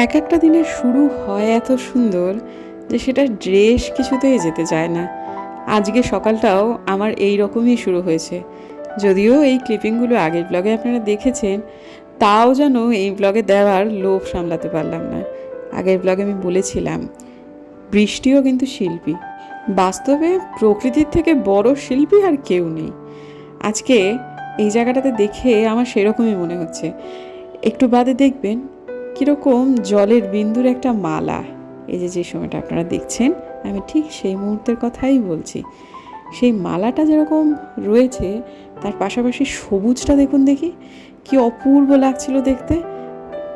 এক একটা দিনের শুরু হয় এত সুন্দর যে সেটা ড্রেস কিছুতেই যেতে চায় না। আজকে সকালটাও আমার এই রকমই শুরু হয়েছে। যদিও এই ক্লিপিংগুলো আগের ব্লগে আপনারা দেখেছেন, তাও যেন এই ব্লগে দেওয়ার লোভ সামলাতে পারলাম না। আগের ব্লগে আমি বলেছিলাম, বৃষ্টিও কিন্তু শিল্পী। বাস্তবে প্রকৃতির থেকে বড় শিল্পী আর কেউ নেই। আজকে এই জায়গাটাতে দেখে আমার সেরকমই মনে হচ্ছে। একটু বাদে দেখবেন কীরকম জলের বিন্দুর একটা মালা। এই যে যে সময়টা আপনারা দেখছেন, আমি ঠিক সেই মুহূর্তের কথাই বলছি। সেই মালাটা যেরকম রয়েছে, তার পাশাপাশি সবুজটা দেখুন দেখি, কি অপূর্ব লাগছিল দেখতে।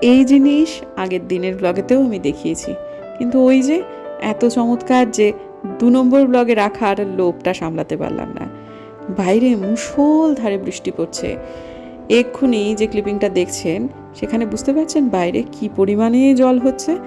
এই জিনিস আগের দিনের ব্লগেতেও আমি দেখিয়েছি। কিন্তু ওই যে, এত চমৎকার যে দু নম্বর ব্লগে রাখার লোভটা সামলাতে পারলাম না। বাইরে মুষল ধারে বৃষ্টি পড়ছে। এক্ষুনি যে ক্লিপিংটা দেখছেন সেখানে বুঝতে পারছেন বাইরে কি পরিমাণে জল হচ্ছে?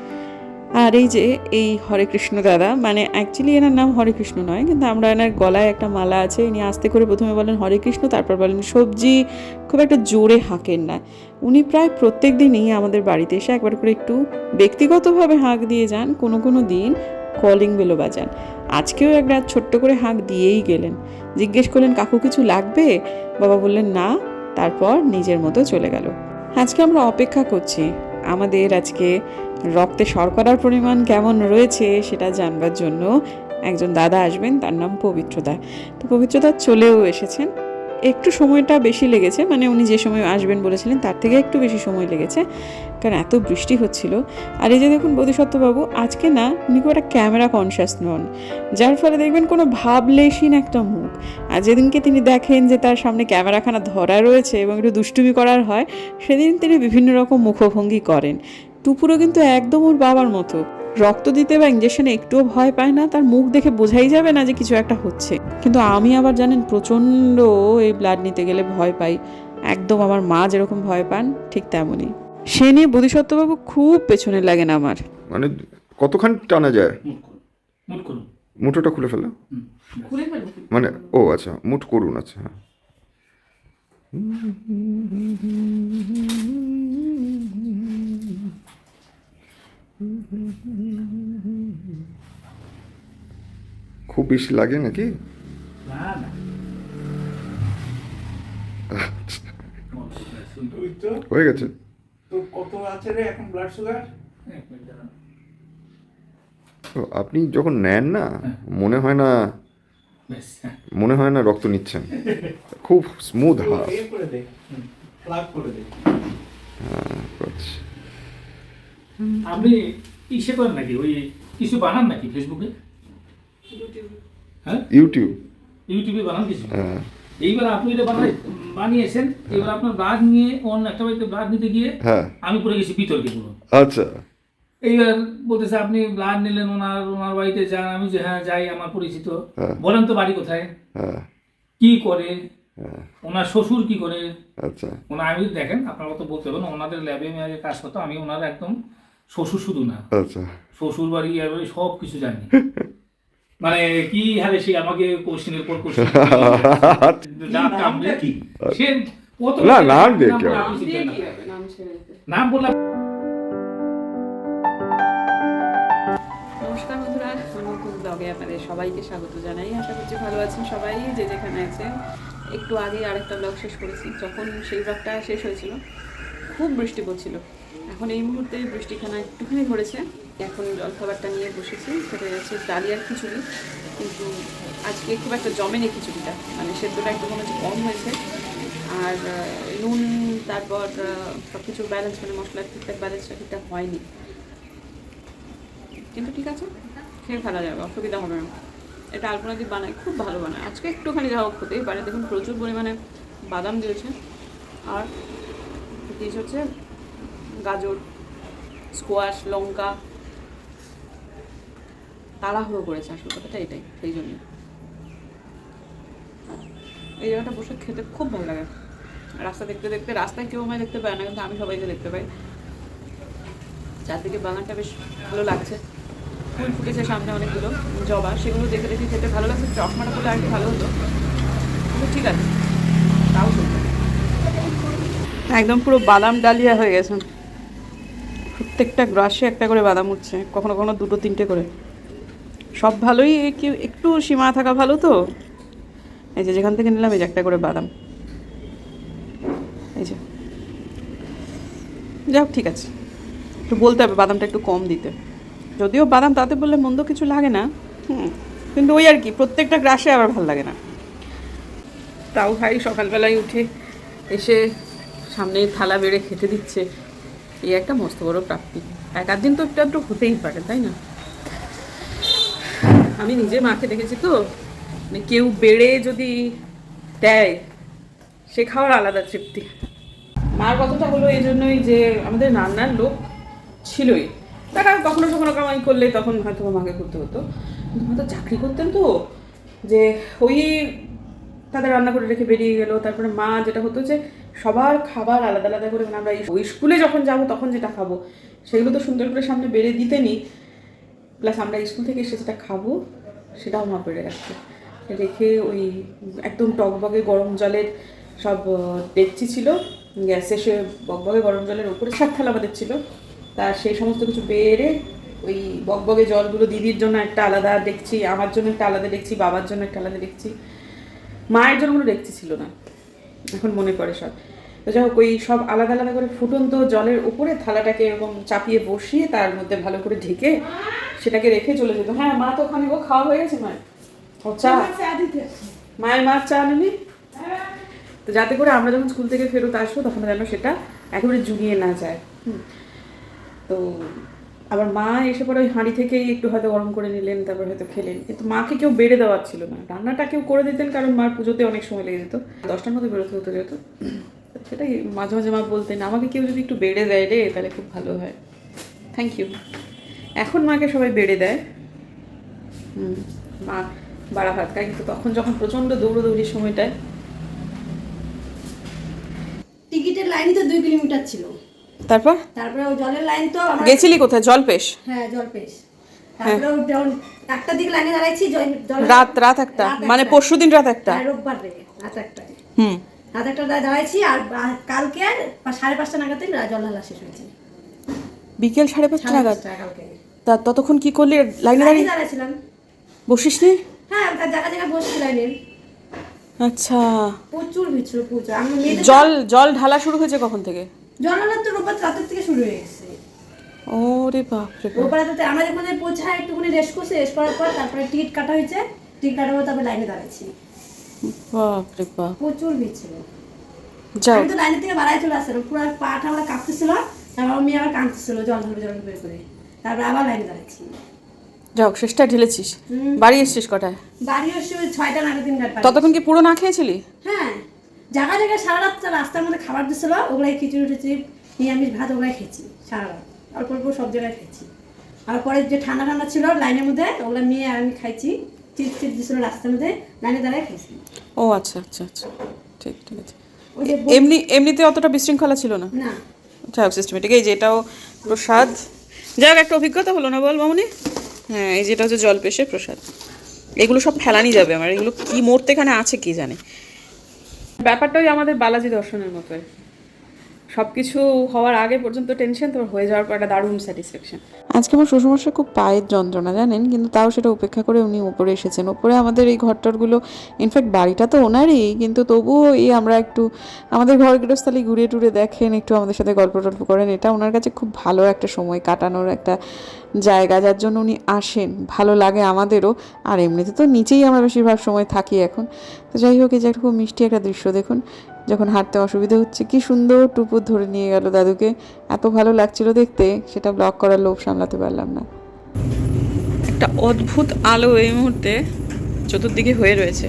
আর এই যে, এই হরে কৃষ্ণ দাদা মানে অ্যাকচুয়ালি এনার নাম হরে কৃষ্ণ নয়, কিন্তু আমরা এনার গলায় একটা মালা আছে, ইনি আস্তে করে প্রথমে বলেন হরে কৃষ্ণ, তারপর বলেন সবজি, খুব একটা জোরে হাঁকেন না। উনি প্রায় প্রত্যেক দিনই আমাদের বাড়িতে এসে একবার করে একটু ব্যক্তিগতভাবে হাঁক দিয়ে যান, কোনো কোনো দিন কলিং বেলো বাজান। আজকেও এক রাত ছোট্ট করে হাঁক দিয়েই গেলেন। জিজ্ঞেস করলেন, কাকু কিছু লাগবে? বাবা বললেন, না। তারপর নিজের মতো চলে গেল। আজকে আমরা অপেক্ষা করছি আমাদের আজকে রক্তে শর্করার পরিমাণ কেমন রয়েছে সেটা জানবার জন্য একজন দাদা আসবেন, তার নাম পবিত্রদা। তো পবিত্রদা চলেও এসেছেন। একটু সময়টা বেশি লেগেছে মানে উনি যে সময় আসবেন বলেছিলেন তার থেকে একটু বেশি সময় লেগেছে, কারণ এত বৃষ্টি হচ্ছিল। আর এই যে দেখুন বোধিসত্ত্ববাবু, আজকে না উনি খুব একটা ক্যামেরা কনসিয়াস নন, যার ফলে দেখবেন কোনো ভাবলেশীন একটা মুখ। আর যেদিনকে তিনি দেখেন যে তার সামনে ক্যামেরাখানা ধরা রয়েছে এবং একটু দুষ্টুমি করার হয়, সেদিন তিনি বিভিন্ন রকম মুখভঙ্গি করেন। টুপুরও কিন্তু একদম ওর বাবার মতো। রক্ত দিতে বা ইঞ্জেকশনে একটুও ভয় পায় না তার মুখ দেখে বোঝাই যাবে না যে কিছু একটা হচ্ছে। কিন্তু আমি আবার জানেন প্রচণ্ড এই ব্লাড নিতে গেলে ভয় পাই। একদম আমার মা যেরকম ভয় পান ঠিক তেমনই। সে নিয়ে বোধিসত্ত্ববাবু খুব পেছনে লাগেন আমার। মানে কতখানি টানা যায়? মুঠোটা খুলে ফেলো মানে ও আচ্ছা মুঠ করুন আচ্ছা হ্যাঁ। খুব বেশি লাগে নাকি? হয়ে গেছে। তো কত আছে রে এখন ব্লাড সুগার এক মিনিট দাঁড়ান। তো আপনি যখন নেন না মনে হয় না হ্যাঁ। মনে হয় না রক্ত নিচ্ছেন। খুব স্মুথ হাফ এ করে দে প্লাগ করে দে আচ্ছা আপনি ইসে করেন নাকি? ওই কিছু বানান নাকি ফেসবুকে হ্যাঁ? ইউটিউব ইউটিউবে বানান কিছু? হ্যাঁ। এইবার আপনি এটা বানাই বানিয়েছেন এবার আপনার ব্লাড নিয়ে অন্য একটা বাড়িতে ব্লাড নিতে গিয়ে হ্যাঁ। আমি পড়ে গেছি বিতর্কে পুরো আচ্ছা। এইবার বলতেছে আপনি ব্লাড নিলেন ওনার ওনার বাড়িতে যান। আমি যে হ্যাঁ যাই আমার পরিচিত। হ্যাঁ। বলেন তো বাড়ি কোথায়? হ্যাঁ। কি করে? হ্যাঁ। ওনার শ্বশুর কি করে? আচ্ছা। ওনার আমি দেখেন আপনারা তো বলতে পারেন ওনাদের ল্যাবে আমি কাজ করতাম আমি ওনার একদম শ্বশুর শুধু না। আচ্ছা। শ্বশুর বাড়ি আর বাড়ি সব কিছু জানি। মানে কি হারে সে আমাকে কোশ্চেনের পর কোশ্চেন কি? সে না, নাম দিয়ে নাম কি বললাম। নমস্কার বন্ধুরা নতুন ব্লগে আপনাদের সবাইকে স্বাগত জানাই। আশা করছি ভালো আছেন সবাই যে যেখানে আছেন। একটু আগে আরেকটা ব্লগ শেষ করেছি যখন সেই ব্লগটা শেষ হয়েছিল খুব বৃষ্টি পড়ছিল। এখন এই মুহূর্তে বৃষ্টিখানা একটুখানি ধরেছে। এখন জলখাবারটা নিয়ে বসেছি সেটা যাচ্ছে ডালিয়ার খিচুড়ি। কিন্তু আজকে খুব একটা জমেনি খিচুড়িটা মানে সেদ্ধটা একটু মনে হচ্ছে কম হয়েছে। আর নুন, তারপর সব কিছু ব্যালেন্স মানে মশলার ঠিকঠাক ব্যালেন্সটা ঠিকঠাক হয়নি। কিন্তু ঠিক আছে, খেয়ে ফেলা যাবে, অসুবিধা হবে না। এটা আলপনা দিয়ে বানায়, খুব ভালো বানায়। আজকে একটুখানি যা হোক হতেই পারে। দেখুন প্রচুর পরিমাণে বাদাম দিয়েছে। আর দিয়েছে হচ্ছে গাজর স্কোয়াশ লঙ্কা, তাড়াহুড়ো করেছে আসল কথাটা এটাই, সেই জন্য। এই জায়গাটা বসে খেতে খুব ভালো লাগে। রাস্তা দেখতে দেখতে, রাস্তায় কেউ আমায় দেখতে পায় না, কিন্তু আমি সবাইকে দেখতে পাই। চারদিকে বাগানটা বেশ ভালো লাগছে। ফুল ফুটেছে সামনে অনেকগুলো জবা, সেগুলো দেখে দেখে খেতে ভালো লাগছে। চশমাটা করলে আর ভালো হতো ঠিক আছে, তাও একদম পুরো বাদাম ডালিয়া হয়ে গেছে। প্রত্যেকটা গ্রাসে একটা করে বাদাম উঠছে, কখনো কখনো দুটো, তিনটে করে। সব ভালোই একটু সীমা থাকা ভালো তো? এই যে যেখান থেকে নিলাম, এই যে একটা করে বাদাম। এই যে। যাক ঠিক আছে। একটু বলতে হবে, বাদামটা একটু কম দিতে। যদিও বাদাম তাতে বললে মন্দ কিছু লাগে না, হুম। কিন্তু ওই আর কি, প্রত্যেকটা গ্রাসে আবার ভালো লাগে না। তাও ভাই, সকালবেলায় উঠে এসে সামনে থালা বেড়ে খেতে দিচ্ছে। এই একটা মস্ত বড় প্রাপ্তি। এক আধ দিন তো একটু একটু হতেই পারে, তাই না? আমি নিজে মাকে দেখেছি তো মানে কেউ বেড়ে যদি দেয়, সে খাওয়ার আলাদা তৃপ্তি। মার কথাটা হলো এই জন্যই যে আমাদের রান্নার লোক ছিলই। দেখা কখনো কখনো কামাই করলে তখন হয়তো মাকে করতে হতো। মা চাকরি করতেন তো, যে ওই তাদের রান্না করে রেখে বেরিয়ে গেল। তারপরে মা যেটা হতো যে সবার খাবার আলাদা আলাদা করে মানে আমরা ওই স্কুলে যখন যাব তখন যেটা খাব, সেগুলো তো সুন্দর করে সামনে বেড়ে দিতেনি প্লাস আমরা স্কুল থেকে এসে যেটা খাব, সেটাও মা বেড়ে রাখতো রেখে ওই একদম টকবগে গরম জলের সব ডেকচি ছিল, গ্যাসে সে বকবগে গরম জলের ওপরে সাত থালা আমাদের ছিল। তা সেই সমস্ত কিছু বেড়ে ওই বকবগে জলগুলো দিদির জন্য একটা আলাদা দেখছি আমার জন্য একটা আলাদা দেখছি বাবার জন্য একটা আলাদা দেখছি মায়ের জন্য কোনো দেখছি ছিল না। এখন মনে পড়ে সব। তো যাই হোক ওই সব আলাদা আলাদা করে ফুটন্ত জলের উপরে থালাটাকে এরকম চাপিয়ে বসিয়ে তার মধ্যে ভালো করে ঢেকে সেটাকে রেখে চলে যেত। হ্যাঁ মা তো ওখানে গো খাওয়া হয়ে গেছে মায়ের ও চা? মায়ের মার চা নেনি তো যাতে করে আমরা যখন স্কুল থেকে ফেরত আসব তখন যেন সেটা একেবারে জুড়িয়ে না যায়। হুম। তো আবার মা এসে পরে ওই হাঁড়ি থেকেই একটু হয়তো গরম করে নিলেন, তারপর হয়তো খেলেন। কিন্তু মাকে কেউ বেড়ে দেওয়ার ছিল না। রান্নাটা কেউ করে দিতেন কারণ মার পুজোতে অনেক সময় লেগে যেত। দশটার মধ্যে বেরোতে হতো যেহেতু। তো সেটাই মাঝে মাঝে মা বলতেন, আমাকে কেউ যদি একটু বেড়ে দেয় রে, তাহলে খুব ভালো হয়। থ্যাংক ইউ এখন মাকে সবাই বেড়ে দেয়। হুম, মা বাড়া ভাত খায়। কিন্তু তখন যখন প্রচণ্ড দৌড়োদৌড়ির সময়টায় টিকিটের লাইনই তো দুই কিলোমিটার ছিল। তারপর? তারপরে ওই জলের লাইন তো আমার গেছিলি কোথায়? জলপেশ? হ্যাঁ জল পেশ তারপরে ওই একটা দিকে লাইনে দাঁড়াইছি রাত রাত একটা। মানে পরশু দিন রাত একটা? হ্যাঁ, রোববার রে রাত একটায় হুম। রাত একটা দাঁড়াইছি আর কালকে আর সাড়ে পাঁচটা নাগাদ জল ঢালা শেষ হয়েছে। বিকেল সাড়ে পাঁচটা সাড়ে নাগাদ? তা ততক্ষণ কি করলি? লাইনে দাঁড়িয়ে দাঁড়াইছিলাম। বসিস নি হ্যাঁ জায়গা জায়গা বসছি লাইনে। আচ্ছা। প্রচুর ভিড় ছিল প্রচুর জল জল ঢালা শুরু হয়েছে কখন থেকে? জল তো রোববার রাতের থেকে শুরু হয়ে গেছে। ওরে বাপ। রে রোববার রাতে আমরা যখন পৌঁছায় একটুখানি রেস্ট করছি রেস্ট করার পর তারপরে টিকিট কাটা হয়েছে। টিকিট কাটার পর তারপরে লাইনে দাঁড়াইছি বাপ রে বাপ। প্রচুর ভিড় ছিল। যাও। আমি তো লাইনের থেকে চলে পুরো পাটা আমার কাঁপতেছিল তারপর আমি আবার কাঁদতেছিল জল ঢালবে জল বের করে। তারপরে আবার লাইনে দাঁড়াচ্ছি। যাও শেষটা ঢেলেছিস। বাড়ি এসছিস কটায়? বাড়ি এসে ছয়টা নাগাদ দিন ততক্ষণ কি পুরো না খেয়েছিলি? হ্যাঁ। জায়গা জায়গায় সারা রাত রাস্তার মধ্যে খাবার দিছিল ওগুলাই খিচুড়ি টিচুড়ি নিরামিষ ভাত ওগুলাই খেয়েছি সারা রাত। অল্প অল্প সব জায়গায় খেয়েছি। আর পরে যে ঠান্ডা ঠান্ডা ছিল লাইনের মধ্যে ওগুলো নিয়ে আমি খাইছি চিপস টিপস দিছিল রাস্তার মধ্যে লাইনে দাঁড়ায় খেয়েছি ও আচ্ছা আচ্ছা আচ্ছা। ঠিক ঠিক আছে। এমনি এমনিতে অতটা বিশৃঙ্খলা ছিল না? না। যাই হোক সিস্টেমেটিক এই যে এটাও প্রসাদ। যাই হোক একটা অভিজ্ঞতা হলো না বল মামনি? হ্যাঁ এই যেটা হচ্ছে জল পেশে প্রসাদ। এগুলো সব ফেলানি যাবে আমার। এগুলো কি মুহূর্তে এখানে আছে কি জানে? ব্যাপারটা ওই আমাদের বালাজি দর্শনের মতো আর কি। সব কিছু হওয়ার আগে পর্যন্ত টেনশন তো হয়ে যাওয়ার পর একটা দারুণ স্যাটিসফ্যাকশন আজকে আমার শ্বশুরমশাই খুব পায়ের যন্ত্রণা, জানেন? কিন্তু তাও সেটা উপেক্ষা করে উনি উপরে এসেছেন। উপরে আমাদের এই ঘরটরগুলো ইনফ্যাক্ট বাড়িটা তো ওনারই, কিন্তু তবুও এই আমরা একটু, আমাদের ঘর গৃহস্থালি ঘুরে টুরে দেখেন, একটু আমাদের সাথে গল্প টল্প করেন। এটা ওনার কাছে খুব ভালো একটা সময় কাটানোর একটা জায়গা, যার জন্য উনি আসেন। ভালো লাগে আমাদেরও, আর এমনিতে তো নিচেই আমরা বেশিরভাগ সময় থাকি এখন। তো যাই হোক, এই যে একটা খুব মিষ্টি একটা দৃশ্য দেখুন। যখন হাঁটতে অসুবিধা হচ্ছে, কি সুন্দর টুপুর ধরে নিয়ে গেল দাদুকে। এত ভালো লাগছিল দেখতে, সেটা ব্লক করার লোভ সামলাতে পারলাম না। একটা অদ্ভুত আলো এই মুহূর্তে চতুর্দিকে হয়ে রয়েছে।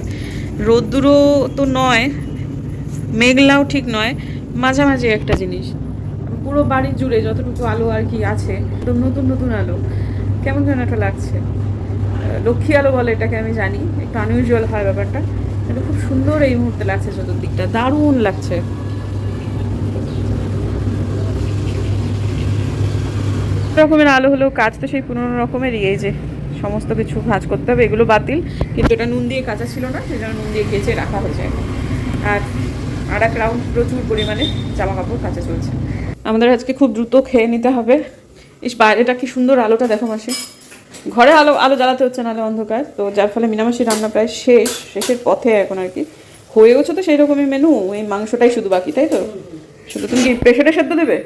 রোদ্দুরও তো নয়, মেঘলাও ঠিক নয়, মাঝামাঝি একটা জিনিস। পুরো বাড়ি জুড়ে যতটুকু আলো আর কি আছে, একদম নতুন নতুন আলো। কেমন যেন একটা লাগছে। লক্ষ্মী আলো বলে এটাকে আমি জানি, একটু আনইউজুয়াল হয় ব্যাপারটা। কিন্তু খুব সুন্দর এই মুহূর্তে লাগছে চতুর্দিকটা। দারুণ লাগছে। রকমের আলো হলেও কাজ তো সেই পুরোনো রকমেরই, এই যে সমস্ত কিছু ভাঁজ করতে হবে, এগুলো বাতিল। কিন্তু এটা নুন দিয়ে কাঁচা ছিল না সেই জন্য নুন দিয়ে কেচে রাখা হয়েছে। আর আর এক রাউন্ড প্রচুর পরিমাণে জামা কাপড় কাচা চলছে। আমাদের আজকে খুব দ্রুত খেয়ে নিতে হবে। ইস, বাইরেটা কি সুন্দর আলোটা দেখো মাসি। ঘরে আলো আলো জ্বালাতে হচ্ছে নাহলে অন্ধকার। তো যার ফলে মিনামাসি রান্না প্রায় শেষ শেষের পথে এখন আর কি। হয়েওছে তো সেই রকমই মেনু এই মাংসটাই শুধু বাকি তাই তো? শুধু তুমি কি প্রেশারে সেদ্ধ দেবে?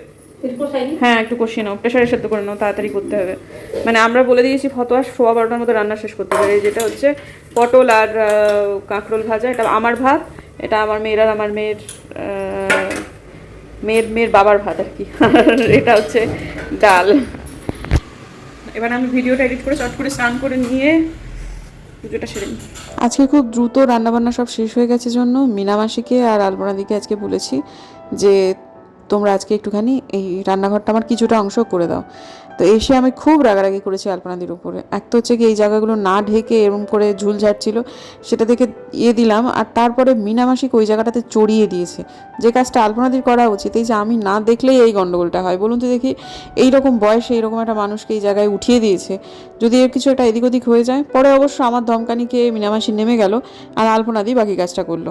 হ্যাঁ একটু কষিয়ে নাও প্রেশারে সেদ্ধ করে নাও তাড়াতাড়ি করতে হবে। মানে আমরা বলে দিয়েছি ফতোয়া সোয়া বারোটার মধ্যে রান্না শেষ করতে পারে। যেটা হচ্ছে পটল আর কাঁকরোল ভাজা এটা আমার ভাত এটা আমার মেয়ের আর আমার মেয়ের মেয়ের মেয়ের বাবার ভাত আর কি। এটা হচ্ছে ডাল। এবার আমি ভিডিওটা এডিট করে চট করে স্নান করে নিয়ে পুজোটা সেরে নিই। আজকে খুব দ্রুত রান্নাবান্না সব শেষ হয়ে গেছে জন্য। মিনামাসিকে আর আলপনাদিকে আজকে বলেছি যে তোমরা আজকে একটুখানি এই রান্নাঘরটা আমার কিছুটা অংশ করে দাও। তো এসে আমি খুব রাগারাগি করেছি আলপনাদির উপরে। এক তো হচ্ছে কি এই জায়গাগুলো না ঢেকে এরম করে ঝুল ঝাড়ছিল, সেটা দেখে ইয়ে দিলাম, আর তারপরে মিনামাসিক ওই জায়গাটাতে চড়িয়ে দিয়েছে। যে কাজটা আলপনাদির করা উচিত, এই যে আমি না দেখলেই এই গণ্ডগোলটা হয়। বলুন তো দেখি এই রকম বয়সে এইরকম একটা মানুষকে এই জায়গায় উঠিয়ে দিয়েছে। যদি এর কিছু একটা এদিক ওদিক হয়ে যায়, পরে অবশ্য আমার ধমকানি ধমকানিকে মিনামাসি নেমে গেল, আর আলপনাদি বাকি কাজটা করল।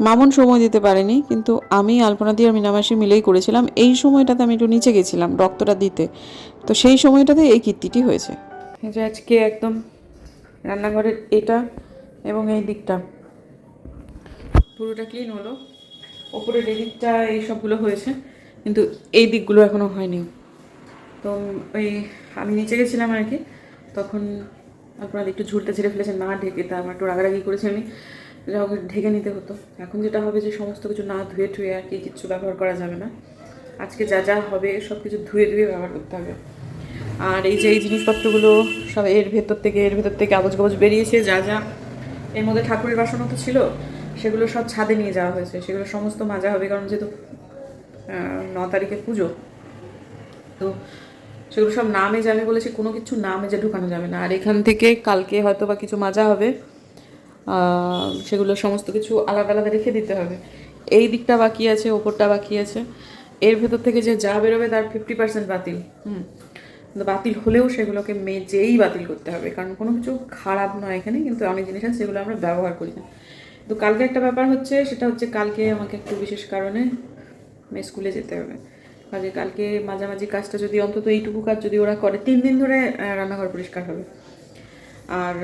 মামুন সময় দিতে পারেনি, কিন্তু আমি আলপনাদি আর মিনামাসি মিলেই করেছিলাম। এই সময়টাতে আমি একটু নিচে গেছিলাম রক্তটা দিতে। তো সেই সময়টাতে এই কীর্তিটি হয়েছে। যে আজকে একদম রান্নাঘরের এটা এবং এই দিকটা। পুরোটা ক্লিন হলো। ওপরের এই দিকটা এই সবগুলো হয়েছে। কিন্তু এই দিকগুলো এখনও হয়নি। তো ওই আমি নিচে গেছিলাম আর কি। তখন আপনারা একটু ঝুলতে ছেড়ে ফেলেছেন, না ঢেকে, তা আমার একটু রাগারাগি করেছি আমি। যা হোক ঢেকে নিতে হতো। এখন যেটা হবে যে সমস্ত কিছু না ধুয়ে টুয়ে আর কি কিচ্ছু ব্যবহার করা যাবে না। আজকে যা যা হবে সব কিছু ধুয়ে ধুয়ে ব্যবহার করতে হবে। আর এই যে এই জিনিসপত্রগুলো সব এর ভেতর থেকে, এর ভেতর থেকে আবজ কাবজ বেরিয়েছে, যা যা এর মধ্যে ঠাকুরের বাসনও তো ছিল, সেগুলো সব ছাদে নিয়ে যাওয়া হয়েছে। সেগুলো সমস্ত মাজা হবে, কারণ যেহেতু ন তারিখে পুজো, তো সেগুলো সব নামে যাবে বলেছি, কোনো কিছু নামে যে ঢুকানো যাবে না। আর এখান থেকে কালকে হয়তো বা কিছু মাজা হবে। সেগুলো সমস্ত কিছু আলাদা আলাদা রেখে দিতে হবে। এই দিকটা বাকি আছে, ওপরটা বাকি আছে। এর ভেতর থেকে যে যা বেরোবে তার ফিফটি পার্সেন্ট বাতিল। হুম। বাতিল হলেও সেগুলোকে মেজেই বাতিল করতে হবে। কারণ কোনো কিছু খারাপ নয় এখানে, কিন্তু অনেক জিনিস আছে সেগুলো আমরা ব্যবহার করি না। তো কালকে একটা ব্যাপার হচ্ছে, সেটা হচ্ছে কালকে আমাকে একটু বিশেষ কারণে স্কুলে যেতে হবে। কাজে কালকে মাঝামাঝি কাজটা যদি অন্তত এইটুকু কাজ যদি ওরা করে, তিন দিন ধরে রান্নাঘর পরিষ্কার হবে। আর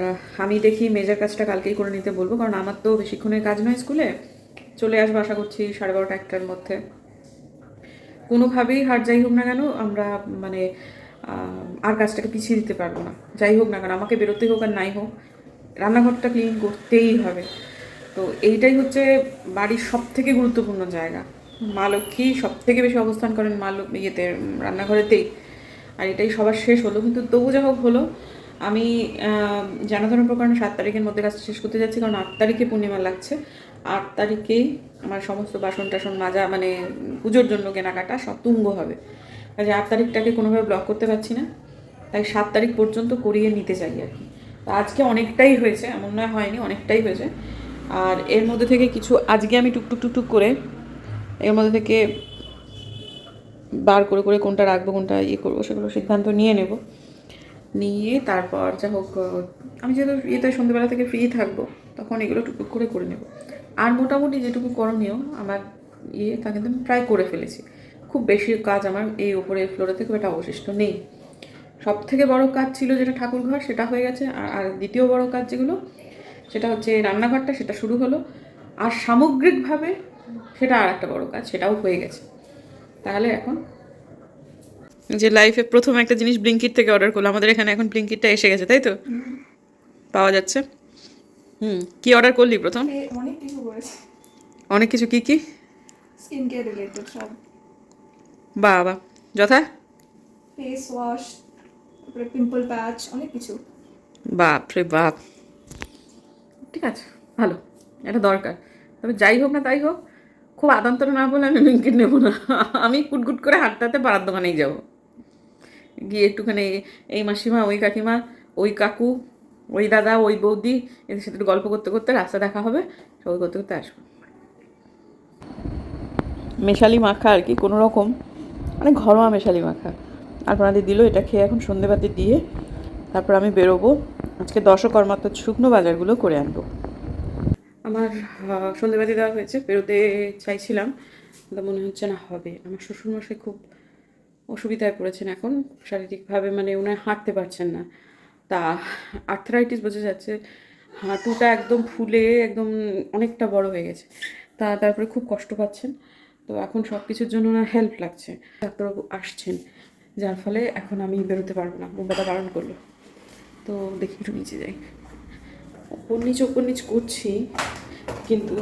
আমি দেখি মেজার কাজটা কালকেই করে নিতে বলব, কারণ আমার তো বেশিক্ষণের কাজ নয় স্কুলে। চলে আসব আশা করছি সাড়ে বারোটা একটার মধ্যে। কোনোভাবেই হার যাই হোক না কেন, আমরা মানে আর কাজটাকে পিছিয়ে দিতে পারব না। যাই হোক না কেন, আমাকে বেরোতেই হোক আর নাই হোক, রান্নাঘরটা ক্লিন করতেই হবে। তো এইটাই হচ্ছে বাড়ির সব থেকে গুরুত্বপূর্ণ জায়গা। মা লক্ষ্মী সব থেকে বেশি অবস্থান করেন মা ইয়েতে রান্নাঘরেতেই। আর এটাই সবার শেষ হলো, কিন্তু তবু যা হোক হলো আমি আহ, যেন ধরনের প্রকারণে সাত তারিখের মধ্যে কাজটা শেষ করতে যাচ্ছি কারণ আট তারিখে পূর্ণিমা লাগছে। আট তারিখেই আমার সমস্ত বাসন টাসন মাজা মানে পুজোর জন্য কেনাকাটা সব তুঙ্গ হবে। কাজে আট তারিখটাকে কোনোভাবে ব্লক করতে পারছি না। তাই সাত তারিখ পর্যন্ত করিয়ে নিতে চাই আর কি। তা আজকে অনেকটাই হয়েছে এমন নয় হয়নি অনেকটাই হয়েছে। আর এর মধ্যে থেকে কিছু আজকে আমি টুকটুক টুকটুক করে এর মধ্যে থেকে বার করে করে কোনটা রাখব কোনটা ইয়ে করব সেগুলো সিদ্ধান্ত নিয়ে নেব। নিয়ে তারপর যা হোক আমি যেহেতু ইয়েতে সন্ধ্যেবেলা থেকে ফ্রি থাকব, তখন এগুলো টুকটুক করে করে নেব। আর মোটামুটি যেটুকু করণীয়, আমার ইয়ে তা কিন্তু আমি প্রায় করে ফেলেছি। খুব বেশি কাজ আমার এই উপরে ফ্লোরে খুব একটা অবশিষ্ট নেই। সব থেকে বড় কাজ ছিল যেটা ঠাকুর ঘর সেটা হয়ে গেছে। আর দ্বিতীয় বড় কাজ যেগুলো, সেটা হচ্ছে রান্নাঘরটা, সেটা শুরু হলো। আর সামগ্রিকভাবে, সেটা আর একটা বড় কাজ, সেটাও হয়ে গেছে। তাহলে এখন যে লাইফে প্রথম একটা জিনিস ব্লিঙ্কিট থেকে অর্ডার করল। আমাদের এখানে এখন ব্লিঙ্কিটটা এসে গেছে তাই তো? পাওয়া যাচ্ছে। হুম কি অর্ডার করলি প্রথম? অনেক কিছু করেছে অনেক কিছু কি কি? স্কিন কেয়ার রিলেটেড সব। বা বা যথা? ফেস ওয়াশ তারপরে পিম্পল প্যাচ অনেক কিছু। বাপ রে বাপ। ঠিক আছে ভালো এটা দরকার। তবে যাই হোক না তাই হোক খুব আদান্তরা না বলে আমি ব্লিঙ্কিট নেব না। আমি কুটকুট করে হাঁটতে পাড়ার দোকানেই যাব। গিয়ে একটুখানি এই মাসিমা, ওই কাকিমা, ওই কাকু, ওই দাদা, ওই বৌদি এদের সাথে গল্প করতে করতে রাস্তা দেখা হবে, সবাই করতে করতে আসব। মেশালি মাখা আর কি, কোনো রকম। মানে ঘরোয়া মেশালি মাখা। আর আপনাদের দিল, এটা খেয়ে এখন সন্ধেবাতি দিয়ে তারপর আমি বেরোবো। আজকে দশকর্মাত্ম শুকনো বাজারগুলো করে আনব। আমার সন্ধেবাতি দেওয়া হয়েছে, বেরোতে চাইছিলাম মনে হচ্ছে না হবে। আমার শ্বশুরমশাই খুব অসুবিধায় পড়েছেন এখন। শারীরিকভাবে মানে উনি হাঁটতে পারছেন না। তা আর্থারাইটিস বোঝা যাচ্ছে, হাঁটুটা একদম ফুলে একদম অনেকটা বড় হয়ে গেছে। তা তারপরে খুব কষ্ট পাচ্ছেন। তো এখন সব কিছুর জন্য ওনার হেল্প লাগছে। ডাক্তারবাবু আসছেন, যার ফলে এখন আমি বেরোতে পারব না। বোম্বাটা বারণ করল। তো দেখি একটু নিচে যাই। ওপর নিচ ওপর নিচ করছি, কিন্তু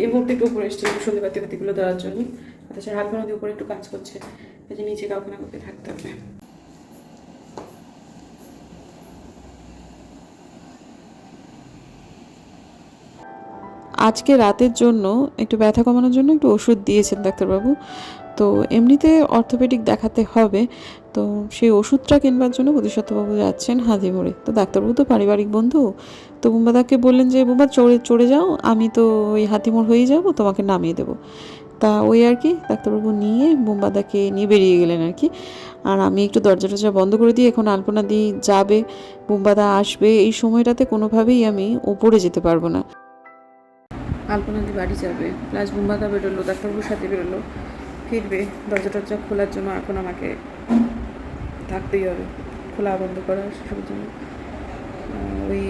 এই মুহূর্তে একটু উপরে এসেছি। একটু সন্ধে বাতি বাতিগুলো দেওয়ার জন্য। তাছাড়া হালকা নদী উপরে একটু কাজ করছে যে নিচে কাউকে না কাউকে থাকতে হবে। আজকে রাতের জন্য একটু ব্যথা কমানোর জন্য একটু ওষুধ দিয়েছেন ডাক্তারবাবু। তো এমনিতে অর্থোপেডিক দেখাতে হবে, তো সেই ওষুধটা কিনবার জন্য প্রতিশতবাবু যাচ্ছেন হাজিমোড়ে। তো ডাক্তারবাবু তো পারিবারিক বন্ধু, তো বুম্বাদাকে বললেন যে, বুম্বা, চড়ে চড়ে যাও, আমি তো ওই হাতিমোড় হয়ে যাব, তোমাকে নামিয়ে দেবো। তা ওই আর কি ডাক্তারবাবু নিয়ে বোম্বাদাকে নিয়ে বেরিয়ে গেলেন আর কি। আর আমি একটু দরজা টরজা বন্ধ করে দিয়ে এখন আলপনা দি যাবে বোম্বাদা আসবে, এই সময়টাতে কোনোভাবেই আমি ওপরে যেতে পারব না। আলপনা দি বাড়ি যাবে, প্লাস বুম্বাদা বেরোলো, ডাক্তারবাবুর সাথে বেরোলো, ফিরবে, দরজা টরজা খোলার জন্য এখন আমাকে থাকতেই হবে, খোলা বন্ধ করা সেসবের জন্য। ওই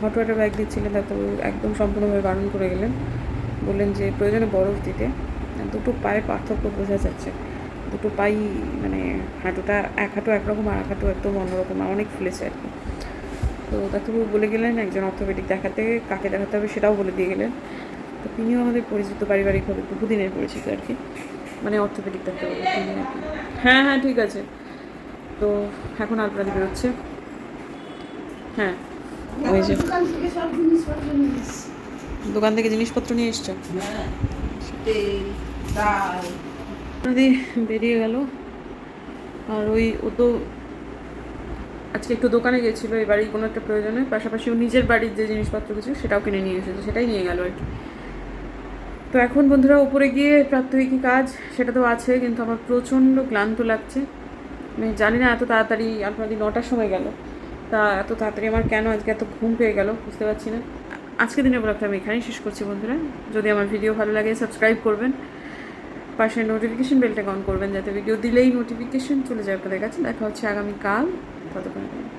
হট ওয়াটার ব্যাগ দিচ্ছিলেন ডাক্তারবাবু, একদম সম্পূর্ণভাবে বারণ করে গেলেন। বললেন যে প্রয়োজনে বরফ দিতে। দুটো পায়ে পার্থক্য বোঝা যাচ্ছে। দুটো পাই মানে হাঁটুটা এক হাঁটু একরকম আর এক হাঁটু একদম অন্যরকম আর অনেক ফুলেছে আর কি। তো ডাক্তারবাবু বলে গেলেন একজন অর্থোপেডিক দেখাতে কাকে দেখাতে হবে সেটাও বলে দিয়ে গেলেন। তো তিনিও আমাদের পরিচিত পারিবারিকভাবে বহুদিনের পরিচিত আর কি। মানে অর্থোপেডিক ডাক্তারবাবু তিনি আর কি। হ্যাঁ হ্যাঁ ঠিক আছে। তো এখন আলপনা দিয়ে বেরোচ্ছে। হ্যাঁ ওই যে। দোকান থেকে জিনিসপত্র নিয়ে এসেছি। ডাল বেরিয়ে গেল। আর ওই, ও তো আজকে একটু দোকানে গেছিল, এই বাড়ির কোনো একটা প্রয়োজনে। পাশাপাশি ও নিজের বাড়ির যে জিনিসপত্র কিছু, সেটাও কিনে নিয়ে এসেছে, সেটাই নিয়ে গেল আর কি। তো এখন বন্ধুরা উপরে গিয়ে প্রাত্যহিকী কাজ, সেটা তো আছে, কিন্তু আমার প্রচণ্ড ক্লান্ত লাগছে। আমি জানি না এত তাড়াতাড়ি আপনাদের নটার সময় গেল। তা এত তাড়াতাড়ি আমার কেন আজকে এত ঘুম পেয়ে গেল, বুঝতে পারছি না। আজকে দিনের ব্লগটা আমি এখানেই শেষ করছি বন্ধুরা। যদি আমার ভিডিও ভালো লাগে সাবস্ক্রাইব করবেন। পাশে নোটিফিকেশন বেলটা অন করবেন যাতে ভিডিও দিলেই নোটিফিকেশন চলে যায় আপনাদের কাছে। দেখা হচ্ছে আগামীকাল। ততক্ষণ।